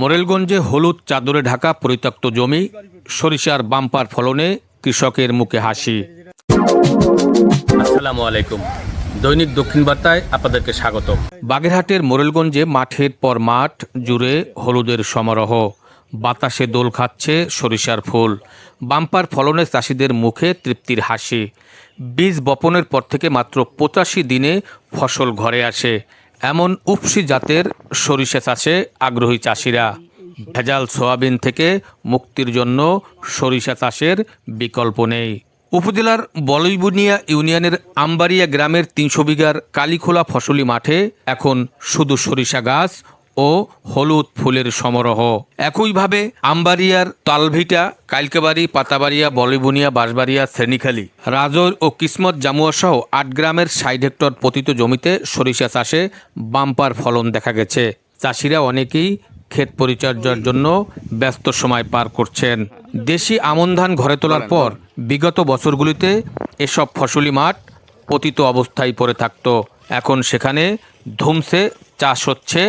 মোরেলগঞ্জে হলুদ চাদরে ঢাকা পরিত্যক্ত জমি, সরিষার বাম্পার ফলনে কৃষকের মুখে হাসি। আসসালামু আলাইকুম। দৈনিক দক্ষিণ বার্তায় আপনাদেরকে স্বাগত বাগেরহাটের মোরেলগঞ্জে মাঠের পর মাঠ জুড়ে হলুদের সমারোহ। বাতাসে দোল খাচ্ছে সরিষার ফুল। বাম্পার ফলনে চাষিদের মুখে তৃপ্তির হাসি। বীজ বপনের পর থেকে মাত্র পঁচাশি দিনে ফসল ঘরে আসে। এমন উপসি জাতের সরিষা চাষে আগ্রহী চাষিরা। ভেজাল সোয়াবিন থেকে মুক্তির জন্য সরিষা চাষের বিকল্প নেই। উপজেলার বলইবুনিয়া ইউনিয়নের আমবাড়িয়া গ্রামের তিনশো বিঘার কালীখোলা ফসলি মাঠে এখন শুধু সরিষা গাছ ও হলুদ ফুলের সমারোহ। একইভাবে আমবাড়িয়ার তালভিটা কাইলকাবাড়ি পাতাবাড়িয়া, বলিবুনিয়া, বাঁশবাড়িয়া, শ্রেণীখালি, রাজর ও কিসমত জামুয়া সহ আট গ্রামের ষাট হেক্টর পতিত জমিতে সরিষা চাষে বাম্পার ফলন দেখা গেছে। চাষিরা অনেকেই ক্ষেত পরিচর্যার জন্য ব্যস্ত সময় পার করছেন। দেশি আমন ধান ঘরে তোলার পর বিগত বছরগুলিতে এসব ফসলি মাঠ পতিত অবস্থায় পড়ে থাকতো। এখন সেখানে ধুমসে চাষ হচ্ছে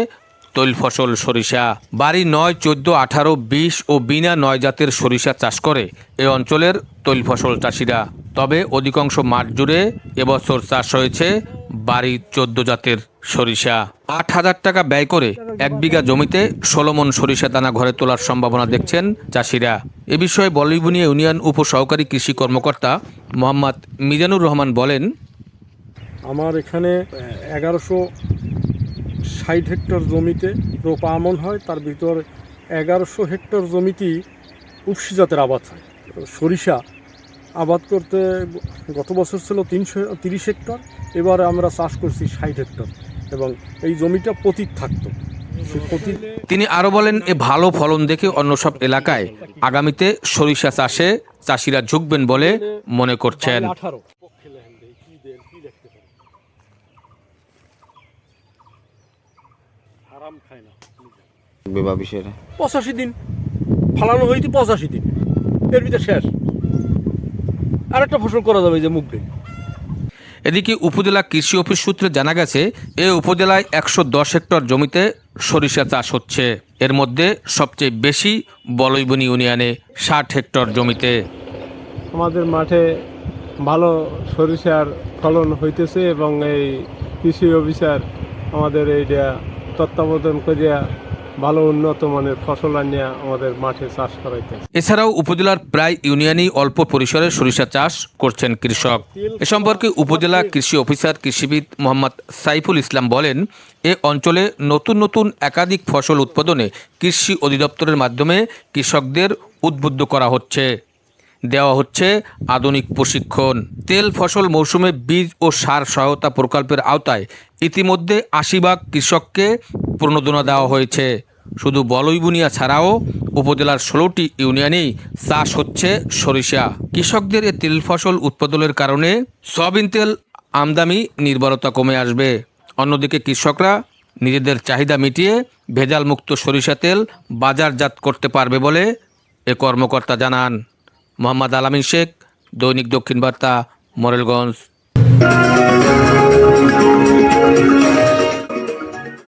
তৈল ফসল, সরিষা। বাড়ি নয়, চোদ্দ, আঠারো, বিশ ও বিনা নয় জাতের সরিষা চাষ করে এ অঞ্চলের তৈল ফসল চাষিরা। তবে অধিকাংশ মাঠ জুড়ে এবছর চাষ হয়েছে বাড়ি চোদ্দ জাতের সরিষা। আট হাজার টাকা ব্যয় করে এক বিঘা জমিতে ষোলোমন সরিষা দানা ঘরে তোলার সম্ভাবনা দেখছেন চাষিরা। এ বিষয়ে বলিবুনিয়া ইউনিয়ন উপসহকারী কৃষি কর্মকর্তা মোহাম্মদ মিজানুর রহমান বলেন, আমার এখানে এগারোশো ষাট হেক্টর জমিতে রোপা আমন হয়, তার ভিতর এগারোশো হেক্টর জমিতেই উপসি জাতের আবাদ হয়। সরিষা আবাদ করতে গত বছর ছিল তিনশো তিরিশ হেক্টর, এবার আমরা চাষ করছি ষাট হেক্টর এবং এই জমিটা পতিত থাকতো। তিনি আরও বলেন, এ ভালো ফলন দেখে অন্য সব এলাকায় আগামীতে সরিষা চাষে চাষিরা ঝুঁকবেন বলে মনে করছেন। আঠারো খায় না। বিবাহ বিষয়টা পঁচাশি দিন। ফালানো হইতে পঁচাশি দিন। এর ভিতরে শেষ। আর একটা ফসল করা যাবে যে মুখ এদিকে উপজেলা কৃষি অফিস সূত্রে জানা গেছে এ উপজেলায় একশো দশ হেক্টর জমিতে সরিষা চাষ হচ্ছে। এর মধ্যে সবচেয়ে বেশি বলইবনি ইউনিয়নে ষাট হেক্টর জমিতে। আমাদের মাঠে ভালো সরিষার ফলন হইতেছে এবং এই কৃষি অফিসার আমাদের এইটা তত্ত্বাবধান করিয়া ভালো উন্নত মানের ফসল আনিয়া আমাদের মাঠে চাষ করাইতেছে। এছাড়াও উপজেলার প্রায় ইউনিয়নেই অল্প পরিসরে সরিষা চাষ করছেন কৃষক। এ সম্পর্কে উপজেলা কৃষি অফিসার কৃষিবিদ মোহাম্মদ সাইফুল ইসলাম বলেন, এ অঞ্চলে নতুন নতুন একাধিক ফসল উৎপাদনে কৃষি অধিদপ্তরের মাধ্যমে কৃষকদের উদ্বুদ্ধ করা হচ্ছে। দেওয়া হচ্ছে আধুনিক প্রশিক্ষণ। তেল, ফসল, মৌসুমে বীজ ও সার সহায়তা প্রকল্পের আওতায় ইতিমধ্যে আশি ভাগ কৃষককে প্রণোদনা দেওয়া হয়েছে। শুধু বলইবুনিয়া ছাড়াও উপজেলার ষোলোটি ইউনিয়নেই চাষ হচ্ছে সরিষা। কৃষকদের এ তেল, ফসল উৎপাদনের কারণে সয়াবিন তেল আমদানি নির্ভরতা কমে আসবে। অন্যদিকে কৃষকরা নিজেদের চাহিদা মিটিয়ে ভেজালমুক্ত সরিষা তেল বাজারজাত করতে পারবে বলে এ কর্মকর্তা জানান। মোহাম্মদ আলামিন শেখ দৈনিক দক্ষিণ বার্তা মোরেলগঞ্জ।